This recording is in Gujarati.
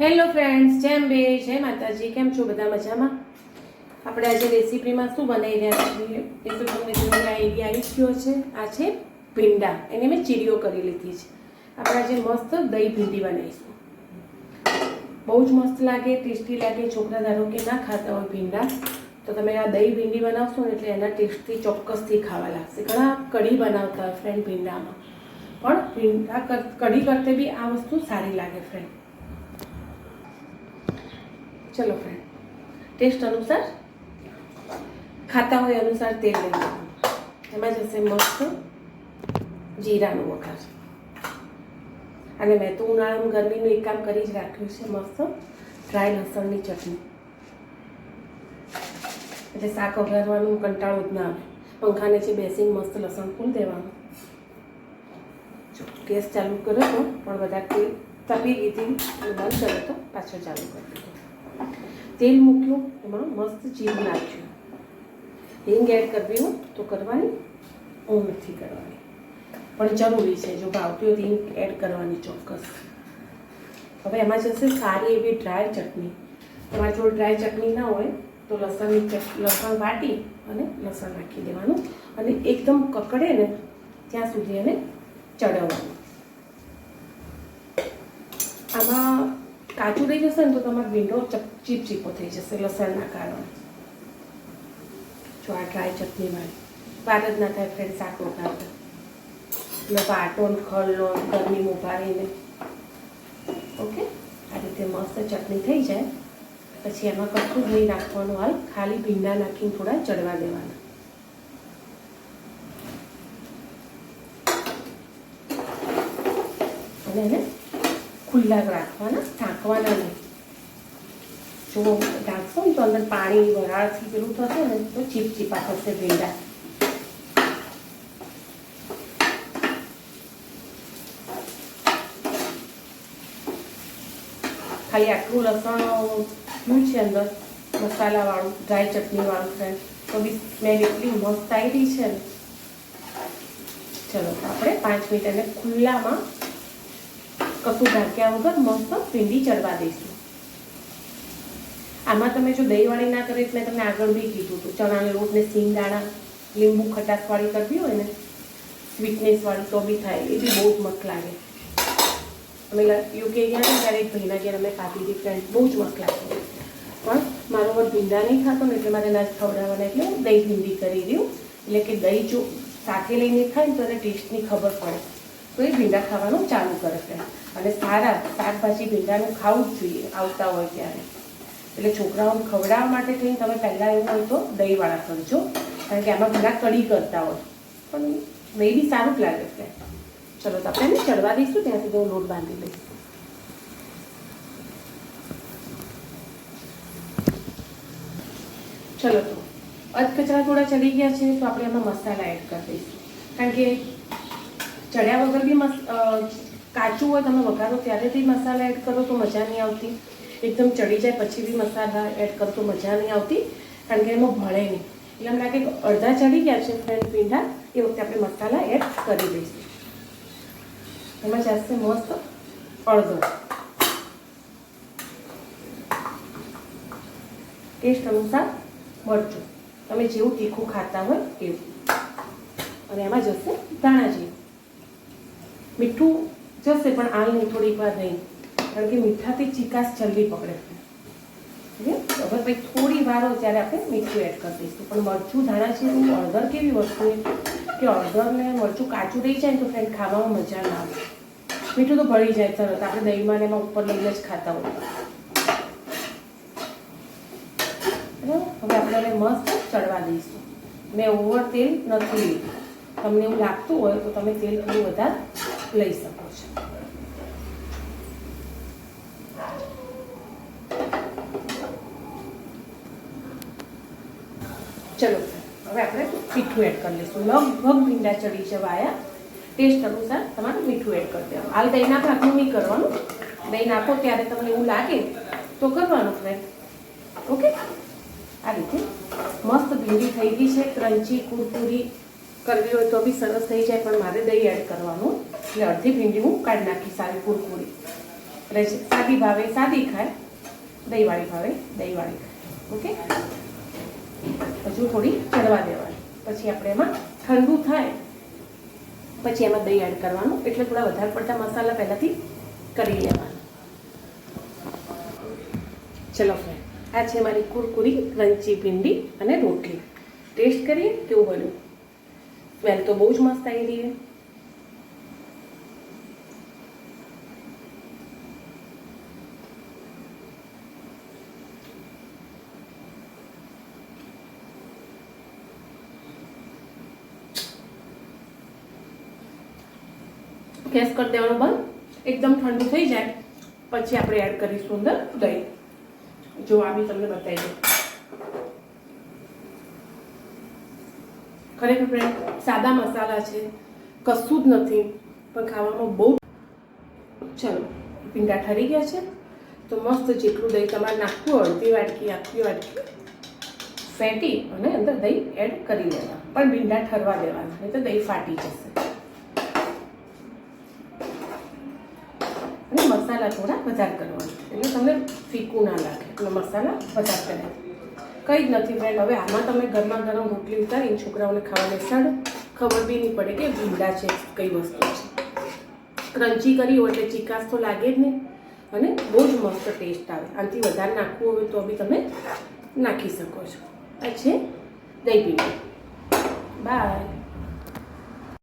હેલો ફ્રેન્ડ્સ જેમ બે, જય માતાજી, કેમ છો બધા મજામાં? આપણે આજે રેસીપીમાં શું બનાવી રહ્યા છીએ? એ તો તમને જોઈને આઈડિયા આવી ગયો છે. આ છે ભીંડા. એને મેં ચીરીઓ કરી લીધી છે. આપણે આજે મસ્ત દહીં ભીંડી બનાવીશું. બહુ જ મસ્ત લાગે, ટેસ્ટી લાગે. છોકરા ધારો કે ના ખાતા હોય ભીંડા, તો તમે આ દહીં ભીંડી બનાવશો ને એટલે એના ટેસ્ટથી ચોક્કસથી ખાવા લાગશે. ઘણા કઢી બનાવતા હોય ફ્રેન્ડ ભીંડામાં. પણ ભીંડા કઢી કરતે બી આ વસ્તુ સારી લાગે ફ્રેન્ડ ચલો ફ્રેન્ડ ટેસ્ટ અનુસાર ખાતા હોય અનુસાર તેલ લઈ લેવાનું. એમાં જશે મસ્ત જીરાનું વઘાર. અને મેં તો ઉનાળામાં ગરમીનું એક કામ કરી જ રાખ્યું છે, મસ્ત ડ્રાય લસણની ચટણી. એટલે શાક વઘારવાનું કંટાળો જ ના આવે. પંખાને છે બેસીને મસ્ત લસણ ફૂલ દેવાનું. ગેસ ચાલુ કર્યો તો પણ બધા તેલ તપી ગઈ હતી બંધ કર્યો તો પાછો ચાલુ કરી દીધો. તેલ મૂક્યું, એમાં મસ્ત જીરું નાખ્યું. હિંગ એડ કરવી હોય તો કરવાની ઓમથી કરવાની. પણ જરૂરી છે, જો ભાવતી હોય તો હિંગ એડ કરવાની ચોક્કસ. હવે એમાં જશે સારી એવી ડ્રાય ચટણી. તમારી જોડે ડ્રાય ચટણી ના હોય, તો લસણની લસણ વાટી અને લસણ નાખી દેવાનું અને એકદમ કકડે ને ત્યાં સુધી એને ચડવવાનું. આમાં કાચું રહી જશે ને તો તમારો વિન્ડો ચીપ ચીપો થઈ જશે લસણના કારણે. જો આ ડ્રાય ચટણી મારી. વાર જ ના થાય ફ્રેન્ડ શાક વઘારતા. એટલે પાટો ખલનો ગરમી ઉભારીને ઓકે આ રીતે મસ્ત ચટણી થઈ જાય. પછી એમાં કશું દહીં નાખવાનું હાલ. ખાલી ભીંડા નાખીને થોડા ચડવા દેવાના. અને એને ખુલ્લા જ રાખવાના, ઢાંકવાના નહીં. જો ઢાંકશો ને તો અંદર પાણી વરાળથી પેલું થશે ને, તો ચીપચીપા થશે ભીંડા. ખાલી આટલું લસણ શું છે અંદર, મસાલાવાળું ડ્રાય ચટણીવાળું છે તો બી સ્મેલ એટલી મસ્ત આવી છે ને. ચલો આપણે પાંચ મિનિટ એને ખુલ્લામાં કશું ઢાંક્યા વગર મસ્ત ભીંડી ચડવા દઈશું. આમાં તમે જો દહીંવાળી ના કરી એટલે તમને આગળ બી કીધું હતું. ચણાનો લોટને ને સિંગદાણા લીંબુ, ખટાશવાળી કરવી હોય ને સ્વીટનેસવાળી તો બી થાય. એ બી બહુ જ મસ્ત લાગે. અમે યુકે ગયા ને ત્યારે એક ભાઈના ગયા અમે ખાધી હતી ફ્રેન્ડ બહુ જ મસ્ત લાગે પણ મારો વર ભીંડા નહીં ખાતો ને એટલે મારે ના જ ખવડાવવાના એટલે હું દહીં ભીંડી કરી દઉં એટલે કે દહીં જો સાથે લઈને ખાય ને તો એને ટેસ્ટની ખબર પડે. તો એ ભીંડા ખાવાનું ચાલુ કરે છે અને સારા શાકભાજી ભીંડાનું ખાવું જ જોઈએ, આવતા હોય ત્યારે. એટલે છોકરાઓને ખવડાવવા માટે થઈને તમે પહેલાં એવું હોય તો દહીંવાળા કરજો. કારણ કે આમાં ઘણા કઢી કરતા હોય. પણ દહીં બી સારું જ લાગે છે. ચલો તો આપણે ચડવા દઈશું ત્યાં સુધી હું લોટ બાંધી દઈશ ચલો તો. અધ કચરા થોડા ચડી ગયા છે, તો આપણે એમાં મસાલા એડ કરી દઈશું. કારણ કે ચડ્યા વગર બી કાચું હોય તમે વઘારો ત્યારેથી મસાલા એડ કરો તો મજા નહીં આવતી. એકદમ ચડી જાય પછી બી મસાલા એડ કરો તો મજા નહીં આવતી, કારણ કે એમાં ભળે નહીં. એટલે એમ લાગે અડધા ચડી ગયા છે ફ્રેન્ડ પીંડા, એ વખતે આપણે મસાલા એડ કરી દઈશું. એમાં જશે મસ્ત અડધો ટેસ્ટ અનુસાર મરચું. તમે જેવું તીખું ખાતા હોય એવું. અને એમાં જશે ધાણા જીરું. મીઠું જશે, પણ આલ નહીં, થોડીક વાર નહીં. કારણ કે મીઠાથી ચીકાશ જલ્દી પકડે છે. હવે પછી થોડી વાર ત્યારે આપણે મીઠું એડ કરી દઈશું. પણ મરચું ધાણા છે અળદર કેવી વસ્તુ કે હળદર ને મરચું કાચું રહી જાય તો ફ્રેન્ડ ખાવામાં મજા ના આવે. મીઠું તો ભળી જાય તરત આપણે દહીંમાં એમાં ઉપર લઈને જ ખાતા બરાબર? હવે આપણે મસ્ત ચડવા દઈશું. મેં ઓવર તેલ નથી લીધું. તમને એવું લાગતું હોય તો તમે તેલ થોડું વધારે લઈ શકો છો. ચલો, હવે આપણે મીઠું એડ કરી લઈશું. લગભગ ભીંડા ચડી જવાયા ટેસ્ટ અનુસાર તમારું મીઠું એડ કરી દેવાનું. હાલ દહીં નાખો આટલું નહીં કરવાનું. દહીં નાખો ત્યારે તમને એવું લાગે તો કરવાનું ફ્રેન્ડ ઓકે આ રીતે મસ્ત ભીંડી થઈ ગઈ છે ક્રંચી કુરકુરી કરવી હોય તો બી સરસ થઈ જાય, પણ મારે દહીં એડ કરવાનું એટલે અડધી ભીંડી હું કાઢી નાખી સારી કુરકુરી. એટલે સાદી ભાવે, સાદી ખાય. દહીંવાળી ભાવે, દહીંવાળી ખાય. ઓકે? હજુ થોડી ચડવા દેવાની. પછી આપણે એમાં ઠંડુ થાય, પછી એમાં દહીં એડ કરવાનું. એટલે થોડા વધારે પડતા મસાલા પહેલાંથી કરી લેવાના. ચલો ફ્રેન્ડ આ છે મારી કુરકુરી, ક્રંચી ભીંડી અને રોટલી. ટેસ્ટ કરીએ કેવું બન્યું? સ્મેલ તો બહુ જ મસ્ત આવી રહી છે ગેસ કરી દેવાનો બંધ એકદમ ઠંડુ થઈ જાય પછી આપણે એડ કરીશું અંદર દહીં. જો આ બી તમને બતાવી દઉં. ખરેખર ફ્રેન્ડ સાદા મસાલા છે, કશું જ નથી, પણ ખાવામાં બહુ ચાલો ભીંડા ઠરી ગયા છે. તો મસ્ત જેટલું દહીં તમારે નાખવું અડધી વાટકી, આખી વાટકી, ફેટી અને અંદર દહીં એડ કરી દેવા પણ ભીંડા ઠરવા દેવાના, નહીં તો દહીં ફાટી જશે. અને મસાલા થોડા વધારે કરવાના, એટલે તમને ફીકું ના લાગે, એટલે મસાલા વધારે કરે. કંઈ જ નથી ફ્રેન્ડ હવે આમાં તમે ગરમા ગરમ રોટલી ઉતારીને છોકરાઓને ખાવા બેસાડો ખબર બી નહીં પડે કે ભીંડા છે, કઈ વસ્તુ છે. ક્રંચી કરી હોય એટલે ચીકાશ તો લાગે જ નહીં. અને બહુ જ મસ્ત ટેસ્ટ આવે. આનાથી વધારે નાખવું હોય તો બી તમે નાખી શકો છો. આ છે દહીં ભીંડી. બાય